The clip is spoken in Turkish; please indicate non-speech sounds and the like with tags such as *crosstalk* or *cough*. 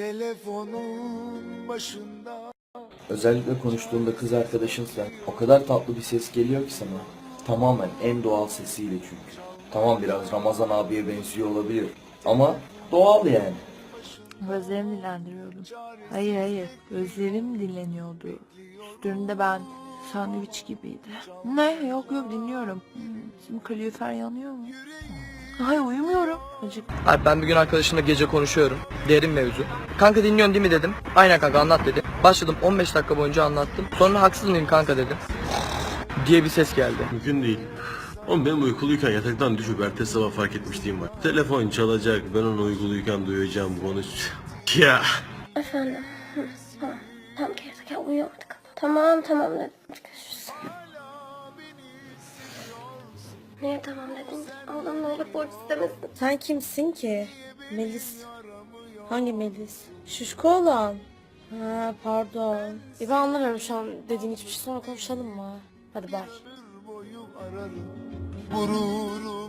telefonun başında Özellikle konuştuğunda kız arkadaşın sen. O kadar tatlı bir ses geliyor ki sana. Tamamen en doğal sesiyle çünkü. Tamam biraz Ramazan abiye benziyor olabilir. Ama doğal yani. Gözlerimi dinlendiriyordum. Hayır hayır. Gözlerim dinleniyordu. Üstünde ben sandviç gibiydi. Ne? Yok yok dinliyorum. Hmm, Şimdi kalorifer yanıyor mu? Hmm. Hayır uyumuyorum. Acık. Abi ben bir gün arkadaşımla gece konuşuyorum. Derin mevzu. Kanka dinliyorsun değil mi dedim. Aynen kanka anlat dedi. Başladım 15 dakika boyunca anlattım. Sonra haksız mıyım kanka dedim. Diye bir ses geldi. Mümkün değil. Oğlum benim uykuluyken yataktan düşüp ertesi sabah fark etmişliğim var. Telefon çalacak, ben onu uykuluyken duyacağım konuş. *laughs* ya. Efendim. Tamam. Tamam gerizekalı uyuyor artık. Tamam tamam dedim. Görüşürüz. Niye tamam dedin? Allah'ım borç istemesin. Sen kimsin ki? Melis. Hangi Melis? Şuşko olan. Ha pardon. E ben anlamıyorum şu an dediğin hiçbir şey sonra konuşalım mı? Hadi bay. boyu ararım Gururu